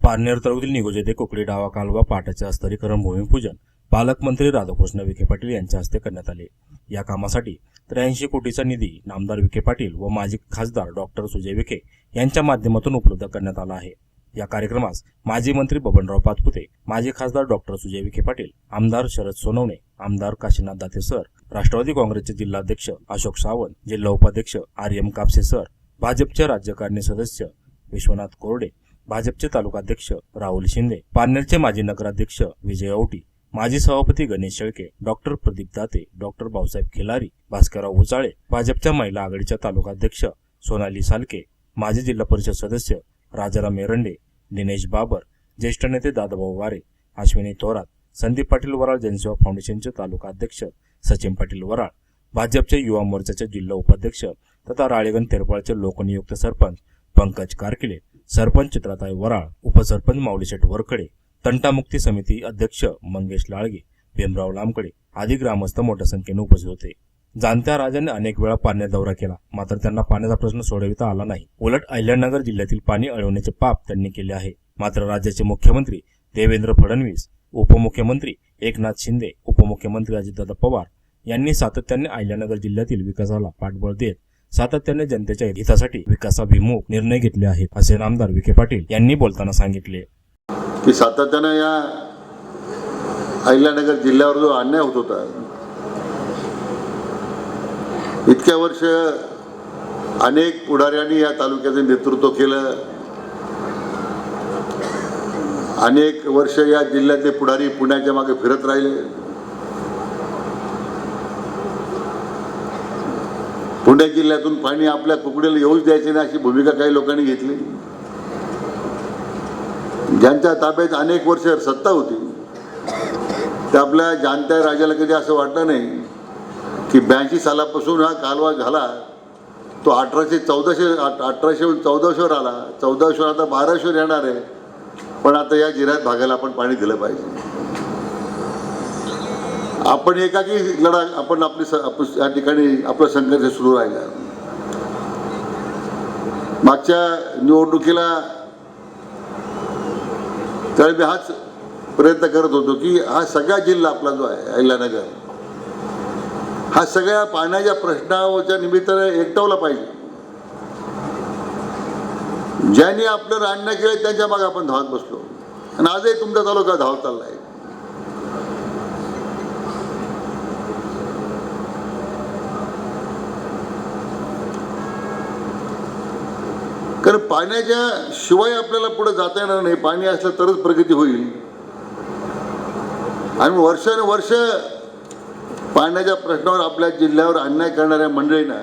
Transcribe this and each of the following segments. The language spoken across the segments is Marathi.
पारनेर तालुक्यातील निगोज येथे कोकडी डावा कालवा पाटाचे अस्तरीकरण भूमिपूजन पालकमंत्री राधाकृष्ण विखे पाटील यांच्या हस्ते करण्यात आले. या कामासाठी त्र्याऐंशी कोटीचा निधी नामदार विखे पाटील व माजी खासदार डॉक्टर सुजय विखे यांच्या माध्यमातून उपलब्ध करण्यात आला आहे. या कार्यक्रमास माजी मंत्री बबनराव पाचपुते माजी खासदार डॉक्टर सुजय विखे पाटील आमदार शरद सोनवणे आमदार काशीनाथ दाते सर राष्ट्रवादी काँग्रेसचे जिल्हाध्यक्ष अशोक सावंत जिल्हा उपाध्यक्ष आर एम कापसे सर भाजपचे राज्यकारणी सदस्य विश्वनाथ कोरडे भाजपचे तालुकाध्यक्ष राहुल शिंदे पारनेरचे माजी नगराध्यक्ष विजय औटी माजी सभापती गणेश शेळके डॉक्टर प्रदीप दाते डॉक्टर भाऊसाहेब खिलारी भास्करराव उचाळे भाजपच्या महिला आघाडीच्या तालुकाध्यक्ष सोनाली सालके माजी जिल्हा परिषद सदस्य राजाराम एरंडे दिनेश बाबर ज्येष्ठ नेते दादाभाऊ वारे अश्विनी थोरात संदीप पाटील वराळ जनसेवा फाउंडेशनचे तालुका अध्यक्ष सचिन पाटील वराळ भाजपचे युवा मोर्चाचे जिल्हा उपाध्यक्ष तथा राळेगण तेरपाळचे लोकनियुक्त सरपंच पंकज कारकिले सरपंच चित्राताई वराळ उपसरपंच माऊलीशेठ वरखडे तंटामुक्ती समिती अध्यक्ष मंगेश लाळगे भीमराव लांबकडे आदी ग्रामस्थ मोठ्या संख्येने उपस्थित होते. जाणत्या राजाने अनेक वेळा पाण्यात दौरा केला मात्र त्यांना पाण्याचा प्रश्न सोडविता आला नाही. उलट अहिल्यानगर जिल्ह्यातील पाणी अडवण्याचे पाप त्यांनी केले आहे. मात्र राज्याचे मुख्यमंत्री देवेंद्र फडणवीस उपमुख्यमंत्री एकनाथ शिंदे उपमुख्यमंत्री अजितदादा पवार यांनी सातत्याने अहिल्यानगर जिल्ह्यातील विकासाला पाठबळ देत सातत्याने जनतेच्या हितासाठी विकासाभिमुख निर्णय घेतले आहेत असे नामदार विखे पाटील यांनी बोलताना सांगितले. की सातत्यानं या अहिल्यानगर जिल्ह्यावर जो अन्याय होत होता इतक्या वर्ष अनेक पुढाऱ्यांनी या तालुक्याचं नेतृत्व केलं. अनेक वर्ष या जिल्ह्यातले पुढारी पुण्याच्या मागे फिरत राहिले. पुणे जिल्ह्यातून पाणी आपल्या कुकडीला येऊच द्यायचे नाही अशी भूमिका काही लोकांनी घेतली. ज्यांच्या ताब्यात अनेक वर्ष सत्ता होती त्या आपल्या जाणत्या राजाला कधी असं वाटलं नाही की ब्याऐंशी सालापासून हा कालवा झाला तो अठराशे चौदाशे अठराशे चौदाशेवर आला. चौदाशेवर आता बाराशेवर येणार आहे. पण आता या जिल्ह्यात भागायला आपण पाणी दिलं पाहिजे. आपण एकाकी लढा आपण आपली या ठिकाणी आपला संघर्ष सुरू राहिला. मागच्या निवडणुकीला त्यावेळी मी हाच प्रयत्न करत होतो की हा सगळा जिल्हा आपला जो आहे अहिल्यानगर हा सगळ्या पाण्याच्या प्रश्नाच्या निमित्ताने एकटवला पाहिजे. ज्यांनी आपलं रान्य केलं त्यांच्या मागे आपण धावत बसलो. आणि आजही तुमचा तालुका धावत चालला आहे कारण पाण्याच्या शिवाय आपल्याला पुढे जाता येणार नाही. पाणी असलं तरच प्रगती होईल. आणि वर्षानुवर्ष पाण्याच्या प्रश्नावर आपल्या जिल्ह्यावर अन्याय करणाऱ्या मंडळींना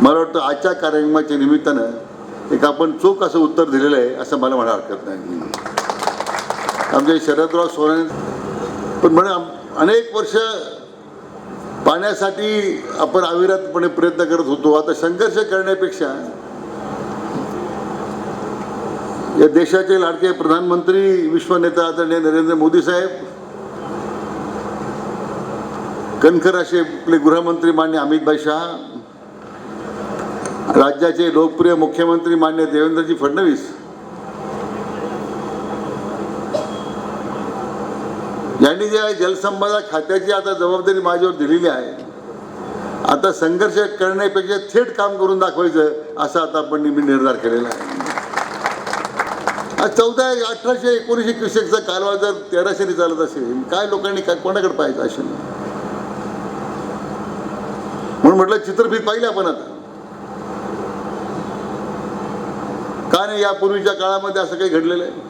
मला वाटतं आजच्या कार्यक्रमाच्या निमित्तानं एक आपण चोख असं उत्तर दिलेलं आहे असं मला म्हणा हरकत नाही. आमचे शरदराव सोरेन पण म्हणे अनेक वर्ष पाण्यासाठी आपण अविरतपणे प्रयत्न करत होतो. आता संघर्ष करण्यापेक्षा या देशाचे लाडके प्रधानमंत्री विश्वनेता आदरणीय नरेंद्र मोदी साहेब कणखर असे आपले गृहमंत्री मान्य अमितभाई शहा राज्याचे लोकप्रिय मुख्यमंत्री मान्य देवेंद्रजी फडणवीस यांनी जे आहे जलसंपदा खात्याची आता जबाबदारी माझ्यावर दिलेली आहे. आता संघर्ष करण्यापेक्षा थेट काम करून दाखवायचं असं आता आपण मी निर्धार केलेला आहे. आज चौदा अठराशे एकोणीसशे क्रिशकचा कालवा जर तेराशेने चालत असेल काय लोकांनी काय कोणाकडे पाहायचं असेल? म्हणून म्हटलं चित्रफित पाहिले आपण आता. का नाही यापूर्वीच्या काळामध्ये असं काही घडलेलं आहे?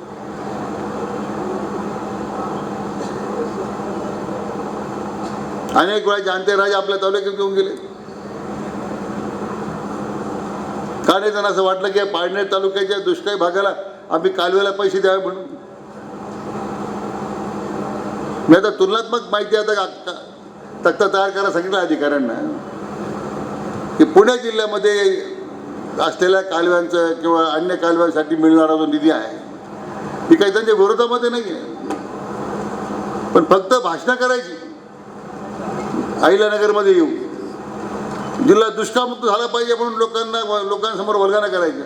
अनेक वेळा जाणते राजे आपल्या तालुक्यात घेऊन गेले. का नाही त्यांना असं वाटलं की पाडणे तालुक्याच्या दुष्काळी भागाला आम्ही कालव्याला पैसे द्यावे म्हणून. मी आता तुलनात्मक माहिती आता तक्ता तयार करायला सांगितलं अधिकाऱ्यांना. की पुणे जिल्ह्यामध्ये असलेल्या कालव्यांचं किंवा अन्य कालव्यांसाठी मिळणारा जो निधी आहे ती काही त्यांच्या विरोधामध्ये नाही आहे पण फक्त भाषणं करायची. अहिल्यानगरमध्ये येऊ. जिल्हा दुष्काळमुक्त झाला पाहिजे म्हणून लोकांना लोकांसमोर वर्गाना करायच्या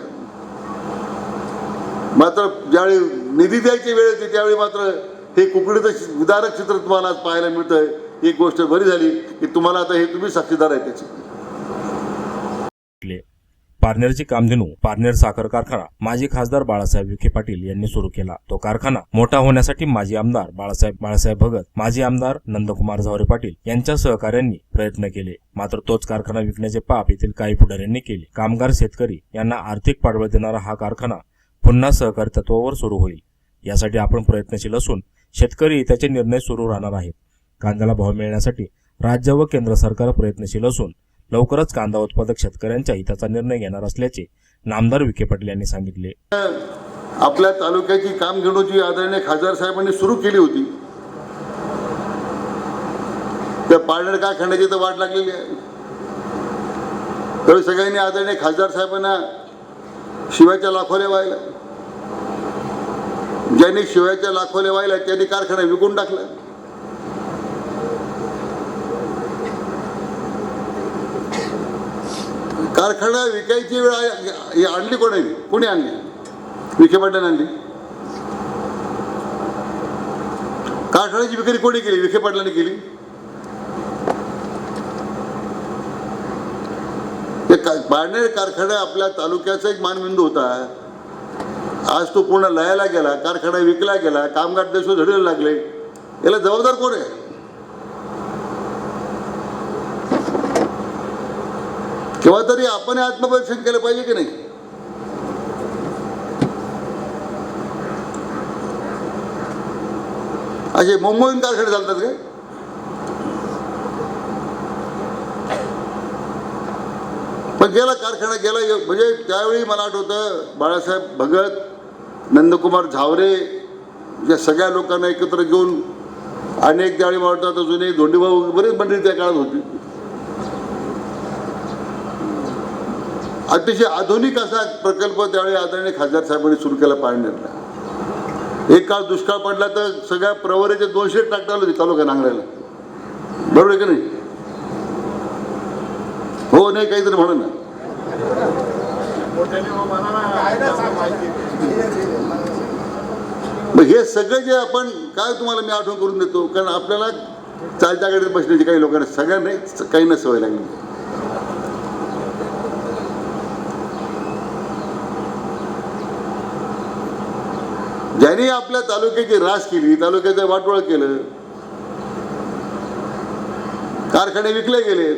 मात्र ज्यावेळी निधी द्यायची वेळ येते त्यावेळी मात्र हे कुकडीचं विदारक चित्र तुम्हाला आज पाहायला मिळतंय. ही गोष्ट बरी झाली की तुम्हाला आता हे तुम्ही साक्षीदार आहे त्याची. केले पारनेरची कामधेनू पारनेर साखर कारखाना माजी खासदार बाळासाहेब विखे पाटील यांनी सुरू केला. तो कारखाना मोठा होण्यासाठी माजी आमदार बाळासाहेब बाळासाहेब भगत माजी आमदार नंदकुमार झावरे पाटील यांच्या सहकार्यांनी प्रयत्न केले. मात्र तोच कारखाना विकण्याचे पाप येथील काही पुढाऱ्यांनी केले. कामगार शेतकरी यांना आर्थिक पाठबळ देणारा हा कारखाना पुन्हा सहकार तत्वावर सुरू होईल. यासाठी आपण प्रयत्नशील असून शेतकरी त्याचे निर्णय सुरू राहणार आहेत. कांद्याला भाव मिळण्यासाठी राज्य व केंद्र सरकार प्रयत्नशील असून लवकरच कांदा उत्पादक शेतकऱ्यांच्या हिताचा निर्णय घेणार असल्याचे नामदार विखे पाटील यांनी सांगितले. आपल्या तालुक्याची कामधेनूची आदरणीय खासदार साहेबांनी सुरू केली होती. त्या पारनेर कारखान्याची तर वाट लागलेली आहे. तर सगळ्यांनी आदरणीय खासदार साहेबांना शिवाच्या लाखोऱ्या व्हायला ज्यांनी शिवायच्या लाखोले व्हायला त्यांनी कारखाना विकून टाकला. कारखाना विकायची वेळ आणली कोणी? कोणी आणली? विखे पाटलांनी आणली. कारखान्याची विक्री कोणी केली? विखे पाटलांनी केली. पाडणे कारखाना आपल्या तालुक्याचा एक मानबिंदू होता. आज तो पूर्ण लयाला गेला कारखाना विकला गेला कामगार देश झडायला लागले. याला जबाबदार कोण आहे? केव्हा तरी आपण आत्मपरीक्षण केलं पाहिजे की नाही? असे मुंबईहून कारखाने चालतात काय पण गेला कारखाना गेला म्हणजे त्यावेळी मला आठवतं बाळासाहेब भगत नंदकुमार झावरे या सगळ्या लोकांना एकत्र घेऊन अनेक त्यावेळी मला वाटतं आता जुने धोंडीभाऊ बरेच मंडळी त्या काळात होती. अतिशय आधुनिक असा प्रकल्प त्यावेळी आदरणीय खासदार साहेबांनी सुरू केला पाळण्यातला. एक काळ दुष्काळ पडला तर सगळ्या प्रवरेचे दोनशे ट्रॅक्टर होते तालुका नांगरायला. बरोबर आहे का नाही? हो नाही काहीतरी म्हणा ना. मग हे सगळं जे आपण काय तुम्हाला मी आठवण करून देतो कारण आपल्याला चालत्या गाडीत बसण्याची काही लोकांना सगळ्यांना काही न सवय लागली. ज्यांनी आपल्या तालुक्याची रास केली तालुक्याचं वाटोळ केलं कारखाने विकले गेले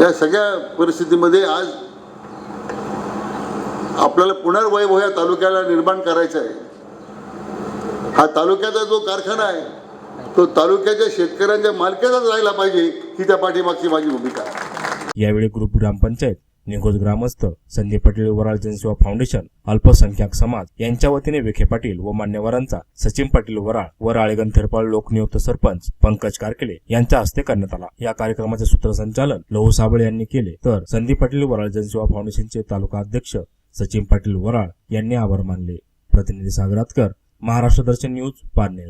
या सगळ्या परिस्थितीमध्ये आज आपल्याला पुनर्वैभव या तालुक्याला निर्माण करायचा आहे. हा तालुक्याचा जो कारखाना आहे तो तालुक्याच्या शेतकऱ्यांच्या मालकीचाच राहिला पाहिजे ही त्या पाठीमागची माझी भूमिका आहे. यावेळी ग्रुप ग्रामपंचायत निघोज ग्रामस्थ संदीप पाटील वराळ जनसेवा फाउंडेशन अल्पसंख्याक समाज यांच्या वतीने विखे पाटील व मान्यवरांचा सचिन पाटील वराळ व राळेगण थेरपाळ लोकनियुक्त सरपंच पंकज कारकेले यांच्या हस्ते करण्यात आला. या कार्यक्रमाचे सूत्रसंचालन लहू साबळे यांनी केले. तर संदीप पाटील वराळ जनसेवा फाउंडेशनचे तालुका अध्यक्ष सचिन पाटील वराळ यांनी आभार मानले. प्रतिनिधी सागरातकर महाराष्ट्र दर्शन न्यूज पारनेर.